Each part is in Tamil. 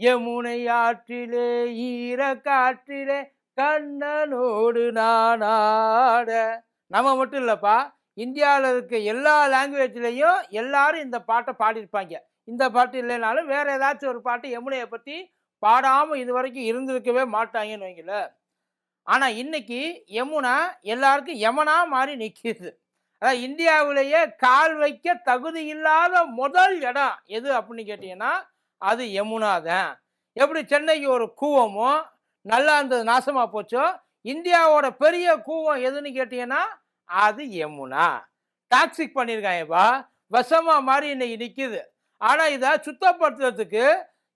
யமுனை ஆற்றிலே ஈர காற்றிலே கண்ணனோடு நானாட நம்ம மட்டும் இல்லைப்பா இந்தியாவில் இருக்க எல்லா லாங்குவேஜ்லேயும் எல்லாரும் இந்த பாட்டை பாடியிருப்பாங்க. இந்த பாட்டு இல்லைனாலும் வேறு ஏதாச்சும் ஒரு பாட்டு யமுனையை பற்றி பாடாமல் இது வரைக்கும் இருந்திருக்கவே மாட்டாங்கன்னு வைங்கள ஆனால் இன்னைக்கு யமுனா எல்லாருக்கும் யமனா மாறி நிற்கிது அதாவது இந்தியாவிலேயே கால் வைக்க தகுதி இல்லாத முதல் இடம் எது அப்படின்னு கேட்டிங்கன்னா அது யமுனா தான் எப்படி சென்னைக்கு ஒரு கூவமோ நல்லா இருந்தது நாசமாக போச்சோ இந்தியாவோட பெரிய கூவம் எதுன்னு கேட்டீங்கன்னா அது யமுனா. டாக்ஸிக் பண்ணியிருக்காங்கப்பா விஷமாக மாதிரி இன்னைக்கு நிற்கிது ஆனால் இதை சுத்தப்படுத்துறதுக்கு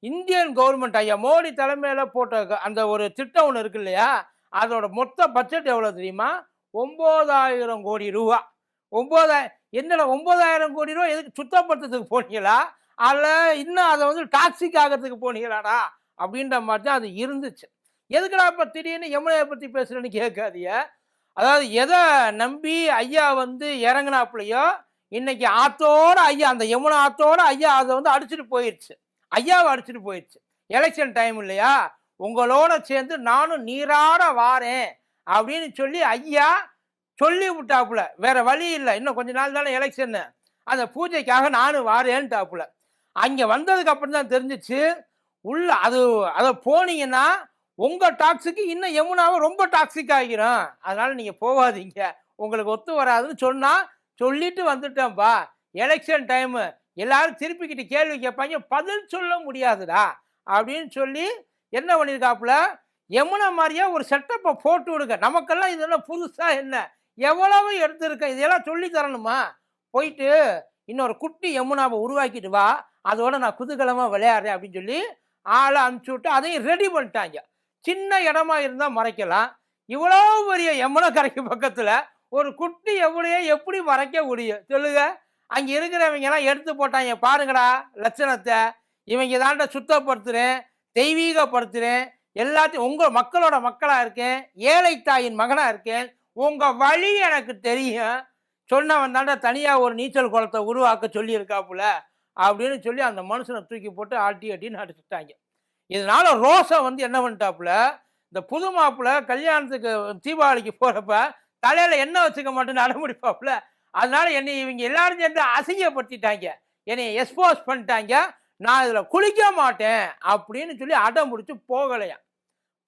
இந்தியன் கவர்மெண்ட் ஐயா மோடி தலைமையில் போட்ட அந்த ஒரு திட்டம் ஒன்று இருக்கு இல்லையா? அதோட மொத்த பட்ஜெட் எவ்வளோ தெரியுமா? ஒம்பதாயிரம் கோடி ரூபா. ஒம்பதாயிரம் என்னடா ஒம்பதாயிரம் கோடி ரூபா எதுக்கு சுத்தப்படுத்துறதுக்கு போனீங்களா? அதில் இன்னும் அதை வந்து டாக்ஸிக் ஆகிறதுக்கு போனீங்களாடா? அப்படின்ற மாதிரி தான் அது இருந்துச்சு. எதுக்குடா இப்போ திடீர்னு யமுனையை பற்றி பேசுகிறேன்னு கேட்காதிய அதாவது எதை நம்பி ஐயா வந்து இறங்கினாப்புலையோ இன்னைக்கு ஆத்தோட ஐயா அந்த யமுனா ஆத்தோட ஐயா அதை வந்து அடிச்சுட்டு போயிடுச்சு ஐயாவை அடிச்சுட்டு போயிடுச்சு எலெக்ஷன் டைம் இல்லையா? உங்களோட சேர்ந்து நானும் நீராட வாரேன் அப்படின்னு சொல்லி ஐயா சொல்லி விட்டாப்புல. வேற வழி இல்லை. இன்னும் கொஞ்ச நாள் தானே எலெக்ஷன்னு அந்த பூஜைக்காக நானும் வாரேன்ட்டாப்புல. அங்கே வந்ததுக்கு அப்புறம் தான் தெரிஞ்சிச்சு. உள்ள அது அதை போனீங்கன்னா உங்கள் டாக்ஸுக்கு இன்னும் யமுனாவை ரொம்ப டாக்ஸிக் ஆகிரும். அதனால் நீங்கள் போகாதீங்க. உங்களுக்கு ஒத்து வராதுன்னு சொன்னால் சொல்லிட்டு வந்துட்டேன்ப்பா எலெக்ஷன் டைமு எல்லாரும் திருப்பிக்கிட்டு கேள்வி கேட்பாங்க. பதில் சொல்ல முடியாதுடா. அப்படின்னு சொல்லி என்ன பண்ணியிருக்காப்புல யமுனா மாதிரியா ஒரு செட்டப்பை போட்டு விடுங்க. நமக்கெல்லாம் இதெல்லாம் புதுசாக என்ன? எவ்வளவு எடுத்திருக்கேன் இதெல்லாம் சொல்லி தரணுமா? போயிட்டு இன்னொரு குட்டி யமுனாவை உருவாக்கிட்டு வா. அதோட நான் குதூகலமாக விளையாடுறேன் அப்படின்னு சொல்லி ஆளை அனுப்பிச்சி விட்டு அதையும் ரெடி பண்ணிட்டாங்க. சின்ன இடமா இருந்தால் மறைக்கலாம். இவ்வளோ பெரிய எம்மனை கரைக்கு பக்கத்தில் ஒரு குட்டி எவ்வளையே எப்படி மறைக்க முடியும்? சொல்லுங்க. அங்கே இருக்கிறவங்க எல்லாம் எடுத்து போட்டாங்க. பாருங்கடா லட்சணத்தை. இவங்க தாண்ட சுத்தப்படுத்துறேன் தெய்வீகப்படுத்துறேன். எல்லாத்தையும் உங்கள் மக்களோட மக்களாக இருக்கேன். ஏழை தாயின் மகனாக இருக்கேன். உங்கள் வழி எனக்கு தெரியும். சொன்னவன் தாண்ட தனியாக ஒரு நீச்சல் குளத்தை உருவாக்க சொல்லியிருக்காப்புல. அப்படின்னு சொல்லி அந்த மனுஷனை தூக்கி போட்டு ஆட்டி ஆட்டின்னு அடிச்சுட்டாங்க. இதனால் ரோசை வந்து என்ன பண்ணிட்டாப்புல இந்த புது மாப்பிள்ள கல்யாணத்துக்கு தீபாவளிக்கு போகிறப்ப தலையில் எண்ணெய் வச்சுக்க மாட்டேன்னு அடம்பிடிப்பாப்புல. அதனால என்னை இவங்க எல்லாரும் சேர்ந்து அசிங்கப்படுத்திட்டாங்க. என்னை எக்ஸ்போஸ் பண்ணிட்டாங்க. நான் இதில் குளிக்க மாட்டேன் அப்படின்னு சொல்லி அடம் பிடிச்சி போகலையா.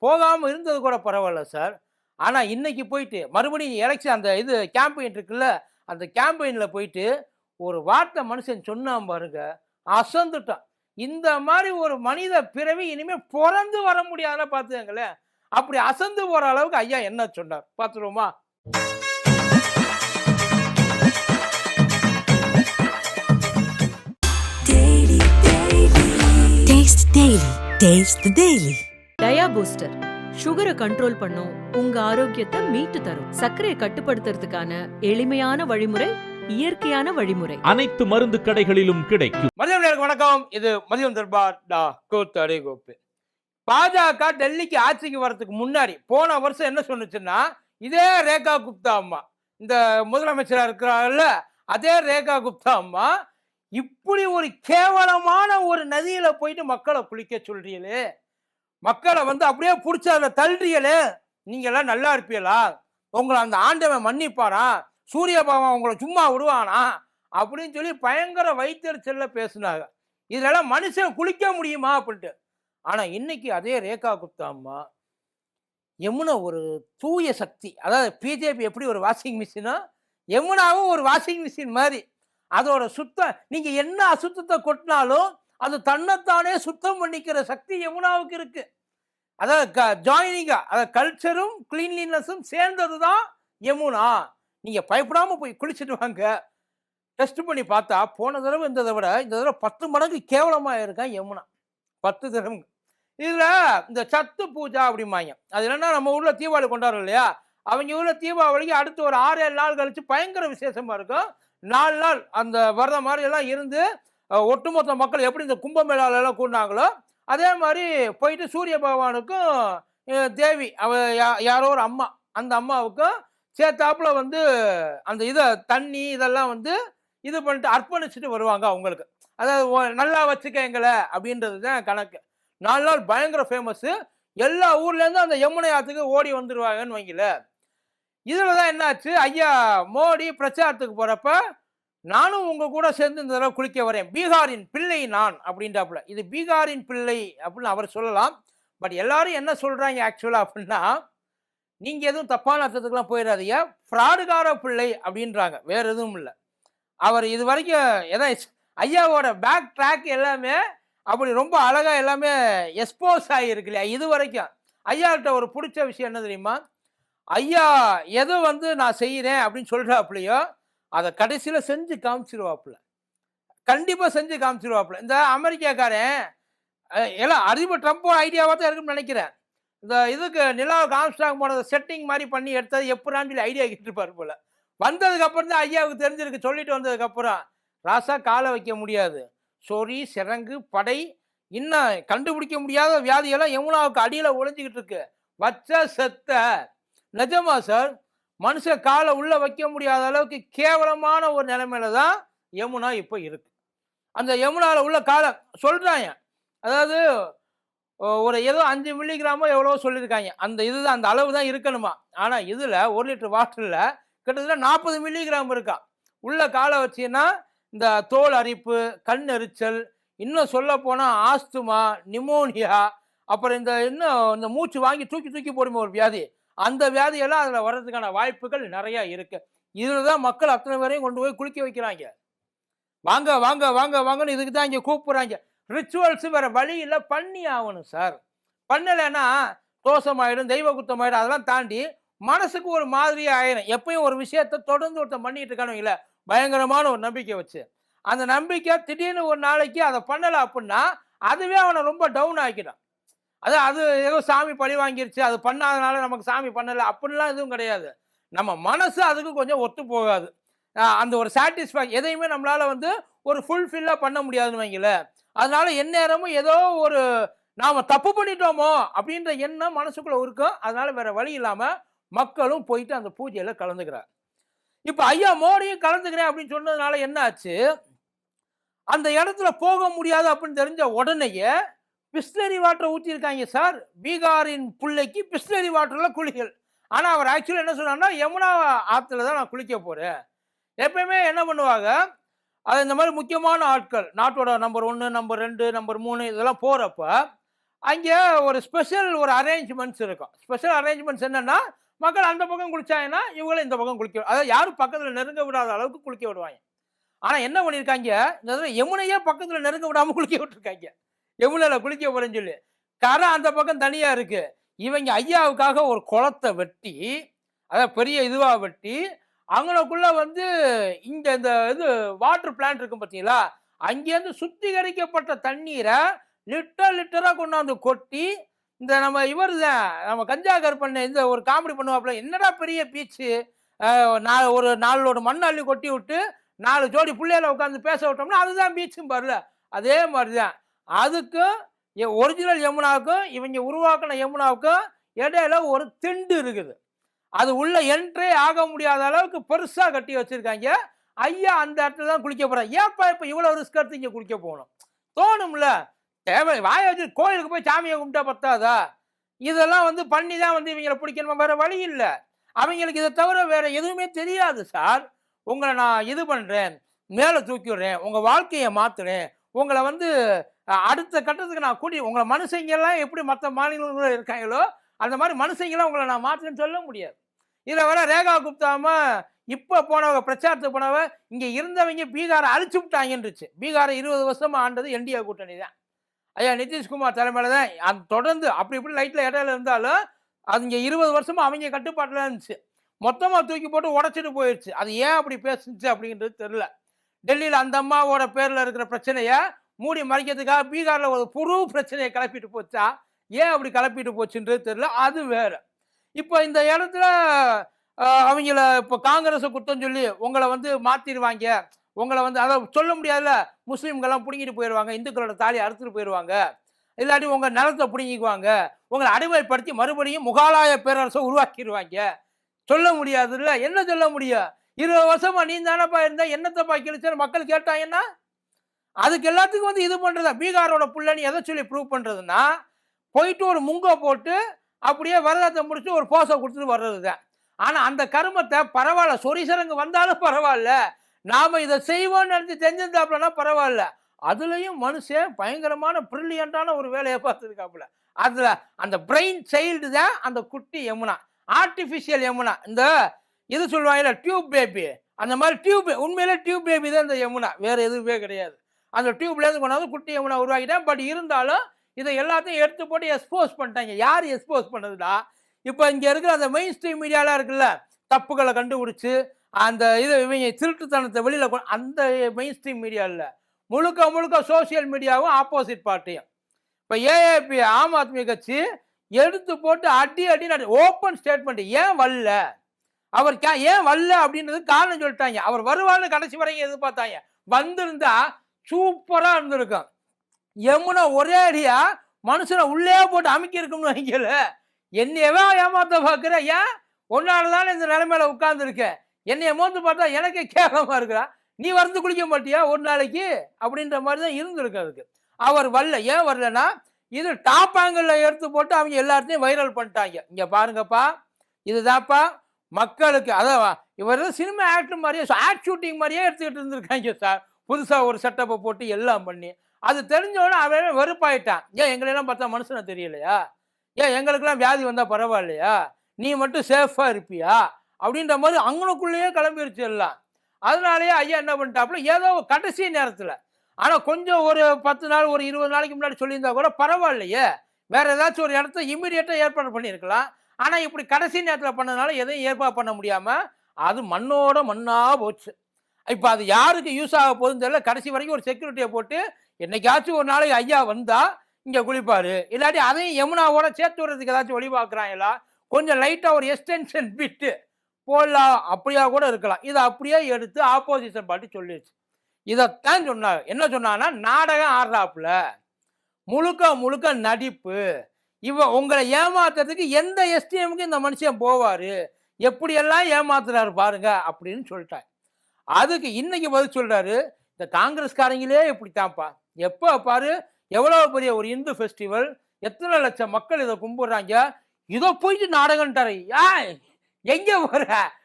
போகாமல் இருந்தது கூட பரவாயில்ல சார். ஆனால் இன்னைக்கு போயிட்டு மறுபடியும் எலெக்ஷன் அந்த இது கேம்பெயின் இருக்குல்ல அந்த கேம்பெயினில் போயிட்டு ஒரு வார்த்தை மனுஷன் சொன்னான் பாருங்க அசந்துட்டான். இந்த மாதிரி ஒரு மனித பிறவி இனிமே பிறந்து வர முடியாத பார்த்துக்கங்களேன். அப்படி அசந்து போற அளவுக்கு ஐயா என்ன சொன்னார்? பார்த்துருவோமா. டயா பூஸ்டர் சுகரை கண்ட்ரோல் பண்ணும் உங்க ஆரோக்கியத்தை மீட்டு தரும். சர்க்கரையை கட்டுப்படுத்துறதுக்கான எளிமையான வழிமுறை இயற்கையான வழிமுறை. அனைத்து மருந்து கடைகளிலும் கிடைக்கும். மதியம் வணக்கம். இது மதியம் தர்பார் டா கோத்தடை கோப்பு. பாஜக டெல்லிக்கு ஆட்சிக்கு வர்றதுக்கு முன்னாடி போன வருஷம் என்ன சொன்னுச்சுன்னா இதே ரேகா குப்தா அம்மா இந்த முதலமைச்சரா இருக்கிறாங்கல்ல அதே ரேகா குப்தா அம்மா இப்படி ஒரு கேவலமான ஒரு நதியில போயிட்டு மக்களை குளிக்க சொல்றீங்களே? மக்களை வந்து அப்படியே பிடிச்சி அதில் தள்ளுறீங்களே? நீங்க எல்லாம் நல்லா இருப்பீங்களா? உங்களை அந்த ஆண்டவன் மன்னிப்பானா சூரிய பகவான் உங்களை சும்மா விடுவானா? அப்படின்னு சொல்லி பயங்கர வைத்தறிச்சல்ல பேசினாங்க. இதெல்லாம் மனுஷன் குளிக்க முடியுமா? அப்படின்ட்டு. ஆனால் இன்னைக்கு அதே ரேகா குப்தா அம்மா யமுனா ஒரு தூய சக்தி. அதாவது பிஜேபி எப்படி ஒரு வாஷிங் மிஷினோ யமுனாவும் ஒரு வாஷிங் மிஷின் மாதிரி. அதோட சுத்தம் நீங்கள் என்ன அசுத்தத்தை கொட்டினாலும் அது தன்னைத்தானே சுத்தம் பண்ணிக்கிற சக்தி யமுனாவுக்கு இருக்கு. அதாவது க ஜாயினிங்காக அதாவது கல்ச்சரும் கிளீன்லினஸும் சேர்ந்தது தான் யமுனா. நீங்கள் பயப்படாமல் போய் குளிச்சுட்டு வாங்க. டெஸ்ட் பண்ணி பார்த்தா போன தடவை இந்த விட இந்த தடவை பத்து மடங்கு கேவலமாக இருக்கான் யமுனா. பத்து தடவை. இதில் இந்த சத்து பூஜா அப்படிம்பாங்க. அது என்னன்னா நம்ம ஊரில் தீபாவளி கொண்டாடுறோம் இல்லையா? அவங்க ஊரில் தீபாவளிக்கு அடுத்து ஒரு ஆறு ஏழு நாள் கழித்து பயங்கர விசேஷமாக இருக்கும். நாலு நாள் அந்த வரத மாதிரி எல்லாம் இருந்து ஒட்டுமொத்த மக்கள் எப்படி இந்த கும்பமேளால எல்லாம் கூடினாங்களோ அதே மாதிரி போயிட்டு சூரிய பகவானுக்கும் தேவி அவ யா- யாரோ ஒரு அம்மா அந்த அம்மாவுக்கும் சேர்த்தாப்புல வந்து அந்த இதை தண்ணி இதெல்லாம் வந்து இது பண்ணிட்டு அர்ப்பணிச்சுட்டு வருவாங்க அவங்களுக்கு. அதாவது நல்லா வச்சுக்க எங்களை அப்படின்றது தான் கணக்கு. நாலு நாள் பயங்கர ஃபேமஸ்ஸு எல்லா ஊர்லேருந்து அந்த யமுனை ஆற்றுக்கு ஓடி வந்துடுவாங்கன்னு வைங்கள. இதில் தான் என்னாச்சு? ஐயா மோடி பிரச்சாரத்துக்கு போகிறப்ப நானும் உங்கள் கூட சேர்ந்து இந்த தடவை குளிக்க வரேன். பீகாரின் பிள்ளை நான் அப்படின்றாப்புல. இது பீகாரின் பிள்ளை அப்படின்னு அவர் சொல்லலாம். பட் எல்லாரும் என்ன சொல்கிறாங்க ஆக்சுவலாக அப்படின்னா நீங்கள் எதுவும் தப்பான அர்த்தத்துக்குலாம் போயிடாதீங்க. ஃப்ராடுகார பிள்ளை அப்படின்றாங்க. வேற எதுவும் இல்லை. அவர் இது வரைக்கும் எதான் ஐயாவோட பேக் ட்ராக் எல்லாமே அப்படி ரொம்ப அழகாக எல்லாமே எக்ஸ்போஸ் ஆகியிருக்கு இல்லையா? இது வரைக்கும். ஐயாக்கிட்ட ஒரு பிடிச்ச விஷயம் என்ன தெரியுமா? ஐயா எது வந்து நான் செய்கிறேன் அப்படின்னு சொல்கிறாப்புலையோ அதை கடைசியில் செஞ்சு காமிச்சிருவாப்புல. கண்டிப்பாக செஞ்சு காமிச்சிருவாப்புல. இந்த அமெரிக்காக்காரன் எல்லாம் அதிபர் ட்ரம்ப்போட ஐடியாவாக தான் இருக்குன்னு நினைக்கிறேன். இந்த இதுக்கு நிலாவுக்கு ஆம்ஸ்டாங் போனதை செட்டிங் மாதிரி பண்ணி எடுத்தது எப்படான்னு சொல்லி ஐடியா இருப்பார் போல். வந்ததுக்கப்புறம் தான் ஐயாவுக்கு தெரிஞ்சிருக்கு. சொல்லிட்டு வந்ததுக்கப்புறம் ராசா காலை வைக்க முடியாது. சொறி சிறங்கு படை இன்னும் கண்டுபிடிக்க முடியாத வியாதியெல்லாம் யமுனாவுக்கு அடியில் ஒழிஞ்சிக்கிட்டு இருக்கு. வச்ச செத்த. நிஜமா சார் மனுஷன் காலை உள்ளே வைக்க முடியாத அளவுக்கு கேவலமான ஒரு நிலைமையில தான் யமுனா இப்போ இருக்கு. அந்த யமுனாவில் உள்ள காலை சொல்கிறாங்க அதாவது ஒரு ஏதோ அஞ்சு மில்லிகிராமோ எவ்வளோ சொல்லியிருக்காங்க. அந்த இதுதான் அந்த அளவு தான் இருக்கணுமா? ஆனால் இதில் ஒரு லிட்டர் வாட்டரில் கிட்டத்தட்ட நாற்பது மில்லிகிராம் இருக்கா. உள்ள காலை வச்சுன்னா இந்த தோல் அரிப்பு கண் எரிச்சல் இன்னும் சொல்ல போனால் ஆஸ்துமா நிமோனியா அப்புறம் இந்த இன்னும் இந்த மூச்சு வாங்கி தூக்கி தூக்கி போடுமே ஒரு வியாதி. அந்த வியாதியெல்லாம் அதில் வர்றதுக்கான வாய்ப்புகள் நிறையா இருக்குது இதில் தான் மக்கள் அத்தனை பேரையும் கொண்டு போய் குளிக்க வைக்கிறாங்க. வாங்க வாங்க வாங்க வாங்கன்னு இதுக்கு தான் இங்கே கூப்பிட்றாங்க. ரிச்சுவல்ஸ் வேற வழி இல்லை பண்ணி ஆகணும் சார் பண்ணலைன்னா தோஷமாயிடும் தெய்வ குத்தமாயிடும் அதெல்லாம் தாண்டி மனசுக்கு ஒரு மாதிரி ஆயிடும் எப்பயும் ஒரு விஷயத்த தொடர்ந்து ஒருத்தன் பண்ணிட்டு இருக்கானு இல்லை பயங்கரமான ஒரு நம்பிக்கை வச்சு. அந்த நம்பிக்கை திடீர்னு ஒரு நாளைக்கு அதை பண்ணலை அப்படின்னா அதுவே அவனை ரொம்ப டவுன் ஆக்கிடும். அது அது ஏதோ சாமி பழி வாங்கிருச்சு அது பண்ணாதனால நமக்கு சாமி பண்ணலை அப்படிலாம் எதுவும் கிடையாது. நம்ம மனசு அதுக்கு கொஞ்சம் ஒத்து போகாது. அந்த ஒரு சாட்டிஸ்ஃபை எதையுமே நம்மளால் வந்து ஒரு ஃபுல்ஃபில்லாக பண்ண முடியாதுன்னு வைங்களேன். அதனால எந்நேரமும் ஏதோ ஒரு நாம தப்பு பண்ணிட்டோமோ அப்படின்ற எண்ணம் மனசுக்குள்ள இருக்கும். அதனால வேற வழி இல்லாம மக்களும் போயிட்டு அந்த பூஜையில கலந்துக்கிறார். இப்போ ஐயா மோடியும் கலந்துக்கிறேன் அப்படின்னு சொன்னதுனால என்ன ஆச்சு அந்த இடத்துல போக முடியாது அப்படின்னு தெரிஞ்ச உடனேயே பிஸ்லரி வாட்டரை ஊற்றிருக்காங்க சார். பீகாரின் பிள்ளைக்கு பிஸ்லரி வாட்டரில் குளிகள் ஆனால் அவர் ஆக்சுவலாக என்ன சொன்னார்னா யமுனா ஆற்றுல தான் நான் குளிக்க போகிறேன் எப்பயுமே என்ன பண்ணுவாங்க? அது இந்த மாதிரி முக்கியமான ஆட்கள் நாட்டோட நம்பர் ஒன்று நம்பர் ரெண்டு நம்பர் மூணு இதெல்லாம் போகிறப்ப அங்கே ஒரு ஸ்பெஷல் ஒரு அரேஞ்ச்மெண்ட்ஸ் இருக்கும். ஸ்பெஷல் அரேஞ்ச்மெண்ட்ஸ் என்னென்னா மக்கள் அந்த பக்கம் குளிச்சாங்கன்னா இவங்களும் இந்த பக்கம் குளிக்க அதாவது யாரும் பக்கத்தில் நெருங்க விடாத அளவுக்கு குளிக்க விடுவாங்க. ஆனால் என்ன பண்ணியிருக்காங்க? இந்த தடவை யமுனையே பக்கத்தில் நெருங்க விடாமல் குளிக்க விட்டுருக்காங்க. யமுனையில் குளிக்க போகிறேன்னு சொல்லி. கரை அந்த பக்கம் தனியாக இருக்குது இவங்க ஐயாவுக்காக ஒரு குளத்தை வெட்டி அதாவது பெரிய இதுவாக வெட்டி அங்கனக்குள்ள வந்து இங்க இந்த இது வாட்டர் பிளான்ட் இருக்கும் பார்த்தீங்களா அங்கேருந்து சுத்திகரிக்கப்பட்ட தண்ணீரை லிட்டர் லிட்டராக கொண்டாந்து கொட்டி இந்த நம்ம இவர் தான் நம்ம கஞ்சா கருப்பண்ண இந்த ஒரு காமெடி பண்ணுவாப்புல என்னடா பெரிய பீச்சு? நாலு ஒரு நாலோட மண் அள்ளி கொட்டி விட்டு நாலு ஜோடி பிள்ளையில உட்காந்து பேச விட்டோம்னா அதுதான் பீச்சும் பாருல. அதே மாதிரி தான் அதுக்கும் ஒரிஜினல் யமுனாவுக்கும் இவங்க உருவாக்கின யமுனாவுக்கும் இடையில ஒரு திண்டு இருக்குது. அது உள்ள என்ட்ரே ஆக முடியாத அளவுக்கு பெருசாக கட்டி வச்சுருக்காங்க. ஐயா அந்த இடத்துல தான் குளிக்க போகிறேன் ஏன்ப்பா இப்போ இவ்வளோ ரிஸ்க் எடுத்து இங்கே குளிக்க போகணும்? தோணும்ல. தேவை வாய வச்சு கோயிலுக்கு போய் சாமியை கும்பிட்டா பத்தாதா? இதெல்லாம் வந்து பண்ணி தான் வந்து இவங்களை பிடிக்கணுமா? வேறு வழி இல்லை. அவங்களுக்கு இதை தவிர வேறு எதுவுமே தெரியாது சார் உங்களை நான் இது பண்ணுறேன் மேலே தூக்கிடுறேன் உங்கள் வாழ்க்கையை மாற்றுறேன் உங்களை வந்து அடுத்த கட்டத்துக்கு நான் கூட்டி உங்களை மனுஷங்கெல்லாம் எப்படி மற்ற மாநிலங்களில் இருக்காங்களோ அந்த மாதிரி மனுஷங்களாம் உங்களை நான் மாற்றுறேன்னு சொல்ல முடியாது. இதில் வர ரேகா குப்தாமா இப்போ போனவங்க பிரச்சாரத்துக்கு போனவ இங்கே இருந்தவங்க பீகாரை அழிச்சு விட்டாங்கன்றுச்சு. பீகாரை இருபது வருஷமாக ஆண்டது என்டிஏ கூட்டணி தான். ஐயா நிதிஷ்குமார் தலைமையில் தான் அது தொடர்ந்து அப்படி இப்படி லைட்டில் இடையில இருந்தாலும் அது இங்கே இருபது வருஷமா அவங்க கட்டுப்பாட்டில் இருந்துச்சு. மொத்தமாக தூக்கி போட்டு உடச்சிட்டு போயிடுச்சு அது ஏன் அப்படி பேசுச்சு அப்படின்றது தெரில டெல்லியில் அந்த அம்மாவோட பேரில் இருக்கிற பிரச்சனையை மூடி மறைக்கிறதுக்காக பீகாரில் ஒரு புது பிரச்சனையை கிளப்பிட்டு போச்சா? ஏன் அப்படி கிளப்பிட்டு போச்சுன்றது தெரில அது வேறு. இப்போ இந்த இடத்துல அவங்கள இப்போ காங்கிரஸை குத்தம் சொல்லி உங்களை வந்து மாற்றிடுவாங்க உங்களை வந்து அதை சொல்ல முடியாதுல்ல முஸ்லீம்கள்லாம் பிடுங்கிட்டு போயிடுவாங்க இந்துக்களோட தாலி அறுத்துட்டு போயிடுவாங்க இல்லாட்டி உங்கள் நிலத்தை பிடுங்கிக்குவாங்க. உங்களை அடிமைப்படுத்தி மறுபடியும் முகாலாய பேரரசை உருவாக்கிடுவாங்க சொல்ல முடியாதுல்ல என்ன சொல்ல முடியும்? இருபது வருஷமா நீ தானப்பா இருந்தா என்னத்தை கிழிச்சா மக்கள் கேட்டாங்கன்னா அதுக்கு எல்லாத்துக்கும் வந்து இது பண்ணுறதா பீகாரோட புள்ளன்னு எதை சொல்லி ப்ரூவ் பண்ணுறதுன்னா போயிட்டு ஒரு முங்க போட்டு அப்படியே விரதத்தை முடிச்சு ஒரு போசை கொடுத்துட்டு வர்றது தான் ஆனால் அந்த கருமத்தை பரவாயில்ல சொரிசரங்கு வந்தாலும் பரவாயில்ல. நாம் இதை செய்வோம்னு நினச்சி தெரிஞ்சிருந்தாப்புலனா பரவாயில்ல. அதுலேயும் மனுஷன் பயங்கரமான ப்ரில்லியண்ட்டான ஒரு வேலையை பார்த்துருக்காப்புல. அதில் அந்த பிரெயின் சைல்டு தான் அந்த குட்டி யமுனா. ஆர்டிஃபிஷியல் யமுனா. இந்த இது சொல்லுவாங்கல்ல டியூப் பேபி அந்த மாதிரி டியூப் உண்மையிலே டியூப் பேபி தான் இந்த யமுனா. வேறு எதுவுமே கிடையாது. அந்த டியூப்லேருந்து கொண்டாந்து குட்டி யமுனா உருவாக்கிட்டேன். பட் இருந்தாலும் இதை எல்லாத்தையும் எடுத்து போட்டு எக்ஸ்போஸ் பண்ணிட்டாங்க. யார் எக்ஸ்போஸ் பண்ணதுடா? இப்போ இங்கே இருக்கிற அந்த மெயின் ஸ்ட்ரீம் மீடியாலாம் இருக்குல்ல தப்புகளை கண்டுபிடிச்சி அந்த இது இவங்க திருட்டுத்தனத்தை வெளியில் கொண்டு அந்த மெயின் ஸ்ட்ரீம் மீடியா இல்லை முழுக்க முழுக்க சோஷியல் மீடியாவும் ஆப்போசிட் பார்ட்டியும் இப்போ ஏஏபி ஆம் ஆத்மி கட்சி எடுத்து போட்டு அடி அடி ஓப்பன் ஸ்டேட்மெண்ட் ஏன் வரல? அவர் கே ஏன் வரல அப்படின்றது காரணம் சொல்லிட்டாங்க. அவர் வருவார்னு கடைசி வரைக்கும் எதிர்பார்த்தாங்க. வந்திருந்தா சூப்பராக இருந்திருக்கும். யமுனா ஒரே அடியா மனுஷனை உள்ளே போட்டு அமைக்க இருக்கும்னு வைக்கல. என்னையவே ஏமாத்த பார்க்குற ஏன்? ஒன்னால தானே இந்த நிலைமையில உட்காந்துருக்கேன் என்னைய மோந்து பார்த்தா எனக்கே கேவலமாக இருக்கிறா நீ வந்து குளிக்க மாட்டியா ஒரு நாளைக்கு? அப்படின்ற மாதிரி தான் இருந்திருக்கு அதுக்கு. அவர் வரல. ஏன் வரலன்னா இது டாப் ஆங்கிளில் எடுத்து போட்டு அவங்க எல்லாத்தையும் வைரல் பண்ணிட்டாங்க. இங்கே பாருங்கப்பா. இதுதான்ப்பா. மக்களுக்கு அதான் இவர் சினிமா ஆக்டர் மாதிரியே ஆக்ட் ஷூட்டிங் மாதிரியே எடுத்துக்கிட்டு இருந்திருக்காங்க சார். புதுசாக ஒரு செட்டப்பை போட்டு எல்லாம் பண்ணி. அது தெரிஞ்சவொடனே அவன் வெறுப்பாயிட்டான். ஏன் எங்களெல்லாம் பார்த்தா மனுஷனை தெரியலையா? ஏன் எங்களுக்கெல்லாம் வியாதி வந்தால் பரவாயில்லையா? நீ மட்டும் சேஃபாக இருப்பியா? அப்படின்ற மாதிரி அங்கனுக்குள்ளேயே கிளம்பிருச்சு எல்லாம். அதனாலேயே ஐயா என்ன பண்ணிட்டாப்புல ஏதோ கடைசி நேரத்தில். ஆனால் கொஞ்சம் ஒரு பத்து நாள் ஒரு இருபது நாளைக்கு முன்னாடி சொல்லியிருந்தா கூட பரவாயில்லையே. வேற ஏதாச்சும் ஒரு இடத்த இம்மிடியட்டாக ஏற்பாடு பண்ணியிருக்கலாம். ஆனால் இப்படி கடைசி நேரத்தில் பண்ணதுனால எதையும் ஏற்பாடு பண்ண முடியாமல் அது மண்ணோட மண்ணாக போச்சு. இப்போ அது யாருக்கு யூஸ் ஆக போகுதுன்னு தெரியல. கடைசி வரைக்கும் ஒரு செக்யூரிட்டியை போட்டு என்னைக்காச்சும் ஒரு நாளைக்கு ஐயா வந்தால் இங்கே குளிப்பார். இல்லாட்டி அதையும் யமுனாவோட சேர்த்து விடுறதுக்கு ஏதாச்சும் வழி பார்க்குறாங்களா? கொஞ்சம் லைட்டாக ஒரு எக்ஸ்டென்ஷன் பிட்டு போடலாம். அப்படியா கூட இருக்கலாம். இதை அப்படியே எடுத்து ஆப்போசிஷன் பாட்டி சொல்லிடுச்சு இதைத்தான் சொன்னாங்க என்ன சொன்னாங்கன்னா நாடகம் ஆடுறாப்புல. முழுக்க முழுக்க நடிப்பு. இவ உங்களை ஏமாத்துறதுக்கு எந்த எஸ்டிஎம்க்கு இந்த மனுஷன் போவார்? எப்படியெல்லாம் ஏமாத்துறாரு பாருங்க அப்படின்னு சொல்லிட்டாங்க அதுக்கு இன்னைக்கு பதில் சொல்றாரு இந்த காங்கிரஸ்காரங்களே இப்படித்தான்ப்பா. எப்போ பாரு எவ்வளோ பெரிய ஒரு இந்து ஃபெஸ்டிவல் எத்தனை லட்சம் மக்கள் இதை கும்பிடுறாங்க. இதை போயிட்டு நாடகம்ட்டாரு யா எங்க போற?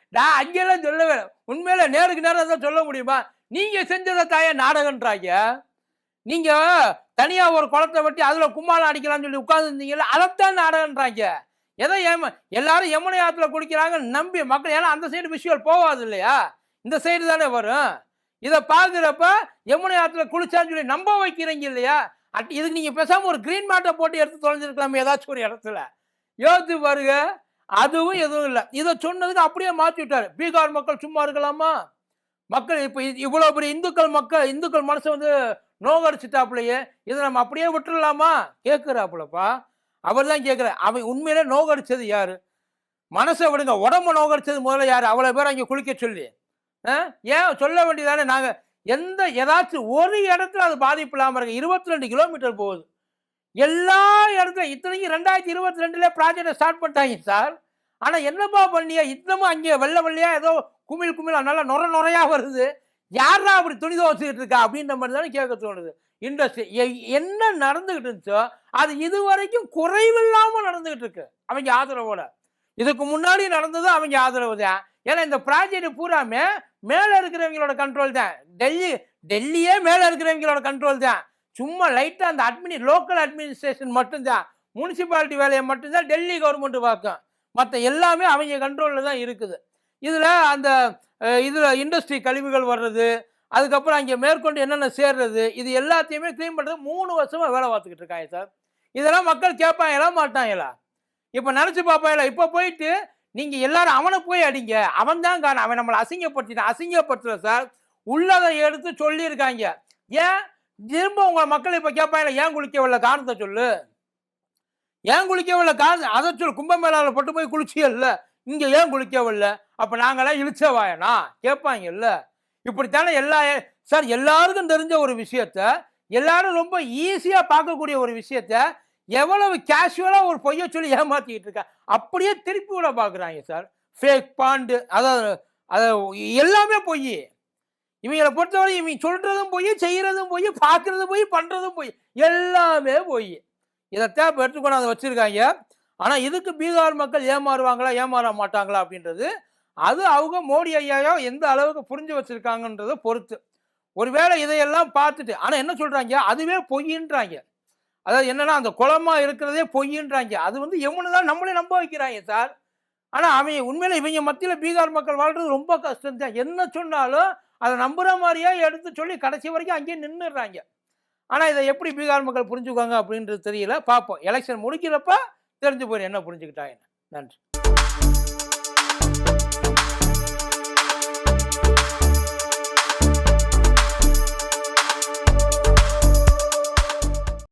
நான் அங்கெல்லாம் சொல்லவே உண்மையில நேருக்கு நேரம் தான் சொல்ல முடியுமா? நீங்க செஞ்சதை தாய நாடகம்ன்றாங்க. நீங்க தனியா ஒரு குளத்தை வெட்டி அதுல கும்மாளம் அடிக்கலாம்னு சொல்லி உட்கார்ந்துருந்தீங்கல்ல அதைத்தான் நாடகன்றாங்க எதை ஏமா எல்லாரும் யமுனை ஆத்துல குடிக்கிறாங்க நம்பி மக்கள் ஏன்னா அந்த சைடு விஷயங்கள் போகாது இல்லையா? இந்த சைடு தானே வரும். இதை பார்க்குறப்ப யமுனை ஆற்றுல குளிச்சான்னு சொல்லி நம்ப வைக்கிறீங்க இல்லையா? அட் இதுக்கு நீங்கள் பேசாமல் ஒரு க்ரீன் மேட்டை போட்டு எடுத்து தொலைஞ்சிருக்கலாமே ஏதாச்சும் ஒரு இடத்துல. யோசித்து பாருங்க. அதுவும் எதுவும் இல்லை. இதை சொன்னதுக்கு அப்படியே மாற்றி விட்டாரு. பீகார் மக்கள் சும்மா இருக்கலாமா? மக்கள் இப்போ இவ்வளோ பெரிய இந்துக்கள் மக்கள் இந்துக்கள் மனசை வந்து நோகடிச்சிட்டாப்புலையே. இதை நம்ம அப்படியே விட்டுடலாமா கேட்குறாப்புலப்பா அவர் தான் கேட்குறாரு அவன் உண்மையிலே நோகடிச்சது யார்? மனசை விடுங்க. உடம்பு நோகடிச்சது முதல்ல யார்? அவ்வளோ பேர் அங்கே குளிக்க சொல்லி. ஏன்? சொல்ல வேண்டியதானே? நாங்கள் எந்த ஏதாச்சும் ஒரு இடத்துல அது பாதிப்பு இல்லாமல் இருக்கு. இருபத்தி ரெண்டு கிலோமீட்டர் போகுது. எல்லா இடத்துலையும் இத்தனைக்கும் ரெண்டாயிரத்தி இருபத்தி ரெண்டுல ப்ராஜெக்டை ஸ்டார்ட் பண்ணிட்டாங்க சார். ஆனால் என்னப்பா பண்ணியா? இன்னமும் அங்கே வெள்ளை வெள்ளையா ஏதோ குமிழ் குமிழ் நல்லா நுர நுறையா வருது. யாரா அப்படி துணி துவச்சிக்கிட்டு இருக்கா? அப்படின்ற மாதிரி தானே கேட்க தோணுது. இண்டஸ்ட்ரி என்ன நடந்துகிட்டு இருந்துச்சோ அது இது வரைக்கும் குறைவில்லாமல் நடந்துகிட்டு இருக்கு. அவங்க ஆதரவோட. இதுக்கு முன்னாடி நடந்தது அவங்க ஆதரவு தான். ஏன்னா இந்த ப்ராஜெக்ட் பூராமே மேலே இருக்கிறவங்களோட கண்ட்ரோல் தான். டெல்லி டெல்லியே மேலே இருக்கிறவங்களோட கண்ட்ரோல் தான். சும்மா லைட்டாக அந்த அட்மினி லோக்கல் அட்மினிஸ்ட்ரேஷன் மட்டும்தான். முனிசிபாலிட்டி வேலையை மட்டும்தான் டெல்லி கவர்மெண்ட் பார்க்கும். மற்ற எல்லாமே அவங்க கண்ட்ரோலில் தான் இருக்குது. இதில் அந்த இதில் இண்டஸ்ட்ரி கழிவுகள் வர்றது அதுக்கப்புறம் அங்கே மேற்கொண்டு என்னென்ன சேர்றது இது எல்லாத்தையுமே க்ளீன் பண்ணுறது மூணு வருஷமாக வேலை பார்த்துக்கிட்டு இருக்காங்க சார். இதெல்லாம் மக்கள் கேட்பாங்களா மாட்டாங்களா? இப்போ நினச்சி பார்ப்பாங்களா? இப்போ போயிட்டு நீங்கள் எல்லாரும் அவனை போய் அடிங்க. அவன் தான் காரணம். அவன் நம்மளை அசிங்கப்படுத்திட்டான். அசிங்கப்படுத்தல சார் உள்ளதை எடுத்து சொல்லியிருக்காங்க. ஏன்? திரும்ப உங்க மக்கள் இப்போ கேட்பாங்க ஏன் குளிக்கவில்லை காரணத்தை சொல்லு. ஏன் குளிக்கவில்லை காரணம் அதை சொல்லு. கும்பமேளாவில் பட்டு போய் குளிச்சியல்ல. இங்க ஏன் குளிக்கவில்லை அப்ப நாங்களாம் இழிச்சவாயனா? கேட்பாங்கல்ல இப்படித்தானே எல்லா சார் எல்லாருக்கும் தெரிஞ்ச ஒரு விஷயத்த எல்லாரும் ரொம்ப ஈஸியா பார்க்கக்கூடிய ஒரு விஷயத்த எவ்வளவு கேஷுவலாக ஒரு பொய்யை சொல்லி ஏமாற்றிக்கிட்டு இருக்கா? அப்படியே திருப்பி விட பார்க்குறாங்க சார் ஃபேக் பாண்டு அதாவது அதை எல்லாமே பொய். இவங்களை பொறுத்தவரை இவங்க சொல்கிறதும் போய் செய்கிறதும் போய் பார்க்குறதும் போய் பண்ணுறதும் போய் எல்லாமே போய். இதைத்தான் இப்போ எடுத்துக்கொண்டு அதை வச்சுருக்காங்க. ஆனால் இதுக்கு பீகார் மக்கள் ஏமாறுவாங்களா ஏமாற மாட்டாங்களா அப்படின்றது அது அவங்க மோடி ஐயாயோ எந்த அளவுக்கு புரிஞ்சு வச்சுருக்காங்கன்றதை பொறுத்து. ஒருவேளை இதையெல்லாம் பார்த்துட்டு ஆனால் என்ன சொல்கிறாங்க அதுவே பொய்ன்றாங்க. அதாவது என்னன்னா அந்த குளமா இருக்கிறதே பொய்ன்றாங்க அது வந்து எவ்வளவு தான் நம்மளே நம்ப வைக்கிறாங்க சார்? ஆனா அவன் உண்மையில இவங்க மத்தியில பீகார் மக்கள் வாழ்றது ரொம்ப கஷ்டம் தான். என்ன சொன்னாலும் அதை நம்புற மாதிரியே எடுத்து சொல்லி கடைசி வரைக்கும் அங்கேயே நின்றுடுறாங்க ஆனா இதை எப்படி பீகார் மக்கள் புரிஞ்சுக்குவாங்க அப்படின்றது தெரியல. பார்ப்போம். எலெக்ஷன் முடிக்கிறப்ப தெரிஞ்சு போயிடும் என்ன புரிஞ்சுக்கிட்டாங்க நன்றி.